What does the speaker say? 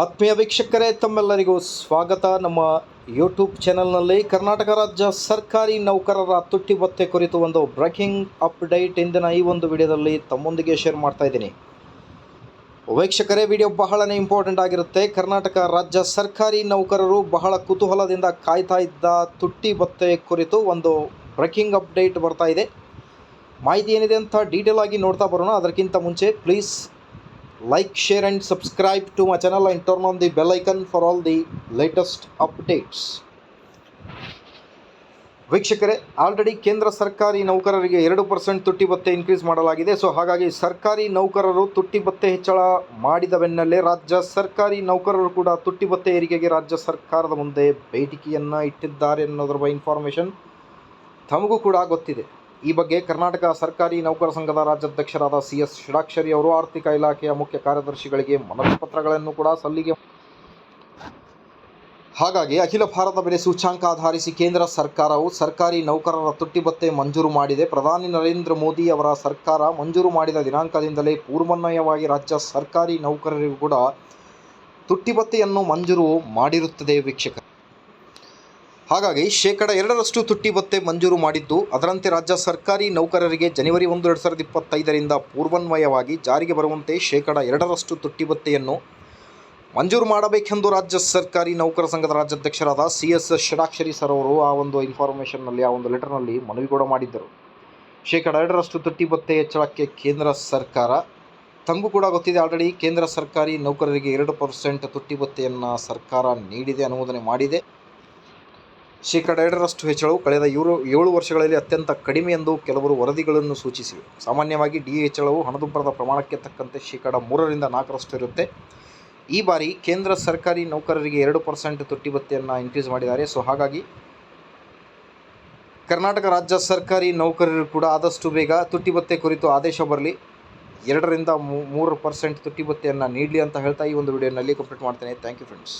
ಆತ್ಮೀಯ ವೀಕ್ಷಕರೇ, ತಮ್ಮೆಲ್ಲರಿಗೂ ಸ್ವಾಗತ. ನಮ್ಮ ಯೂಟ್ಯೂಬ್ ಚಾನೆಲ್ನಲ್ಲಿ ಕರ್ನಾಟಕ ರಾಜ್ಯ ಸರ್ಕಾರಿ ನೌಕರರ ತುಟ್ಟಿ ಭತ್ತೆ ಕುರಿತು ಒಂದು ಬ್ರೇಕಿಂಗ್ ಅಪ್ಡೇಟ್ ಇಂದಿನ ಈ ಒಂದು ವಿಡಿಯೋದಲ್ಲಿ ತಮ್ಮೊಂದಿಗೆ ಶೇರ್ ಮಾಡ್ತಾ ಇದ್ದೀನಿ. ವೀಕ್ಷಕರೇ ವಿಡಿಯೋ ಬಹಳನೇ ಇಂಪಾರ್ಟೆಂಟ್ ಆಗಿರುತ್ತೆ. ಕರ್ನಾಟಕ ರಾಜ್ಯ ಸರ್ಕಾರಿ ನೌಕರರು ಬಹಳ ಕುತೂಹಲದಿಂದ ಕಾಯ್ತಾ ಇದ್ದ ತುಟ್ಟಿ ಭತ್ತೆ ಕುರಿತು ಒಂದು ಬ್ರೇಕಿಂಗ್ ಅಪ್ಡೇಟ್ ಬರ್ತಾ ಇದೆ. ಮಾಹಿತಿ ಏನಿದೆ ಅಂತ ಡೀಟೇಲ್ ಆಗಿ ನೋಡ್ತಾ ಬರೋಣ. ಅದಕ್ಕಿಂತ ಮುಂಚೆ please like, share, and subscribe to my channel and turn on the bell icon for all the latest updates. ವೀಕ್ಷಕರೇ ಆಲ್ರೆಡಿ ಕೇಂದ್ರ ಸರ್ಕಾರಿ ನೌಕರರಿಗೆ ಎರಡು ಪರ್ಸೆಂಟ್ ತುಟ್ಟಿ ಭತ್ತೆ ಇನ್ಕ್ರೀಸ್ ಮಾಡಲಾಗಿದೆ. ಸೊ ಹಾಗಾಗಿ ಸರ್ಕಾರಿ ನೌಕರರು ತುಟ್ಟಿ ಭತ್ತೆ ಹೆಚ್ಚಳ ಮಾಡಿದ ಬೆನ್ನಲ್ಲೇ ರಾಜ್ಯ ಸರ್ಕಾರಿ ನೌಕರರು ಕೂಡ ತುಟ್ಟಿ ಭತ್ತೆ ಏರಿಕೆಗೆ ರಾಜ್ಯ ಸರ್ಕಾರದ ಮುಂದೆ ಬೇಡಿಕೆಯನ್ನು ಇಟ್ಟಿದ್ದಾರೆ ಅನ್ನೋದ್ರ ಬಗ್ಗೆ ಇನ್ಫಾರ್ಮೇಷನ್ ತಮಗೂ ಕೂಡ ಗೊತ್ತಿದೆ. ಈ ಬಗ್ಗೆ ಕರ್ನಾಟಕ ಸರ್ಕಾರಿ ನೌಕರ ಸಂಘದ ರಾಜ್ಯಾಧ್ಯಕ್ಷರಾದ ಸಿ ಎಸ್ ಷಡಾಕ್ಷರಿ ಅವರು ಆರ್ಥಿಕ ಇಲಾಖೆಯ ಮುಖ್ಯ ಕಾರ್ಯದರ್ಶಿಗಳಿಗೆ ಮನವಿ ಪತ್ರಗಳನ್ನು ಕೂಡ ಸಲ್ಲಿಕೆ ಹಾಗಾಗಿ ಅಖಿಲ ಭಾರತ ಬೆಲೆ ಸೂಚ್ಯಾಂಕ ಆಧರಿಸಿ ಕೇಂದ್ರ ಸರ್ಕಾರವು ಸರ್ಕಾರಿ ನೌಕರರ ತುಟ್ಟಿ ಭತ್ತೆ ಮಂಜೂರು ಮಾಡಿದೆ. ಪ್ರಧಾನಿ ನರೇಂದ್ರ ಮೋದಿ ಅವರ ಸರ್ಕಾರ ಮಂಜೂರು ಮಾಡಿದ ದಿನಾಂಕದಿಂದಲೇ ಪೂರ್ವನ್ವಯವಾಗಿ ರಾಜ್ಯ ಸರ್ಕಾರಿ ನೌಕರರಿಗೂ ಕೂಡ ತುಟ್ಟಿ ಭತ್ತೆಯನ್ನು ಮಂಜೂರು ಮಾಡಿರುತ್ತದೆ ವೀಕ್ಷಕ ಹಾಗಾಗಿ ಶೇಕಡ ಎರಡರಷ್ಟು ತುಟ್ಟಿ ಭತ್ತೆ ಮಂಜೂರು ಮಾಡಿದ್ದು, ಅದರಂತೆ ರಾಜ್ಯ ಸರ್ಕಾರಿ ನೌಕರರಿಗೆ ಜನವರಿ ಒಂದು ಎರಡು ಸಾವಿರದ ಇಪ್ಪತ್ತೈದರಿಂದ ಪೂರ್ವನ್ವಯವಾಗಿ ಜಾರಿಗೆ ಬರುವಂತೆ ಶೇಕಡ ಎರಡರಷ್ಟು ತುಟ್ಟಿ ಭತ್ತೆಯನ್ನು ಮಂಜೂರು ಮಾಡಬೇಕೆಂದು ರಾಜ್ಯ ಸರ್ಕಾರಿ ನೌಕರ ಸಂಘದ ರಾಜ್ಯಾಧ್ಯಕ್ಷರಾದ ಸಿ ಎಸ್ ಷಡಾಕ್ಷರಿ ಸರ್ ಅವರು ಆ ಒಂದು ಇನ್ಫಾರ್ಮೇಷನ್ನಲ್ಲಿ ಆ ಒಂದು ಲೆಟರ್ನಲ್ಲಿ ಮನವಿ ಕೂಡ ಮಾಡಿದ್ದರು. ಶೇಕಡ ಎರಡರಷ್ಟು ತುಟ್ಟಿ ಭತ್ತೆ ಹೆಚ್ಚಳಕ್ಕೆ ಕೇಂದ್ರ ಸರ್ಕಾರ ತಂಗು ಕೂಡ ಗೊತ್ತಿದೆ. ಆಲ್ರೆಡಿ ಕೇಂದ್ರ ಸರ್ಕಾರಿ ನೌಕರರಿಗೆ ಎರಡು ಪರ್ಸೆಂಟ್ ತುಟ್ಟಿ ಭತ್ತೆಯನ್ನು ಸರ್ಕಾರ ನೀಡಿದೆ ಅನುಮೋದನೆ ಮಾಡಿದೆ. ಶೇಕಡ ಎರಡರಷ್ಟು ಹೆಚ್ಚಳವು ಕಳೆದ ಏಳು ಏಳು ವರ್ಷಗಳಲ್ಲಿ ಅತ್ಯಂತ ಕಡಿಮೆ ಎಂದು ಕೆಲವರು ವರದಿಗಳನ್ನು ಸೂಚಿಸಿವೆ. ಸಾಮಾನ್ಯವಾಗಿ ಡಿ ಹೆಚ್ಚಳವು ಹಣದುಬ್ಬರದ ಪ್ರಮಾಣಕ್ಕೆ ತಕ್ಕಂತೆ ಶೇಕಡ ಮೂರರಿಂದ ನಾಲ್ಕರಷ್ಟು ಇರುತ್ತೆ. ಈ ಬಾರಿ ಕೇಂದ್ರ ಸರ್ಕಾರಿ ನೌಕರರಿಗೆ ಎರಡು ಪರ್ಸೆಂಟ್ ತುಟ್ಟಿ ಭತ್ತೆಯನ್ನು ಇನ್ಕ್ರೀಸ್ ಮಾಡಿದ್ದಾರೆ. ಸೊ ಹಾಗಾಗಿ ಕರ್ನಾಟಕ ರಾಜ್ಯ ಸರ್ಕಾರಿ ನೌಕರರು ಕೂಡ ಆದಷ್ಟು ಬೇಗ ತುಟ್ಟಿ ಭತ್ತೆ ಕುರಿತು ಆದೇಶ ಬರಲಿ. ಎರಡರಿಂದ ಮೂರು ಪರ್ಸೆಂಟ್ ತುಟ್ಟಿ ಭತ್ತೆಯನ್ನು ನೀಡಲಿ ಅಂತ ಹೇಳ್ತಾ ಈ ಒಂದು ವಿಡಿಯೋನಲ್ಲಿ ಕಂಪ್ಲೀಟ್ ಮಾಡ್ತೇನೆ. Thank you friends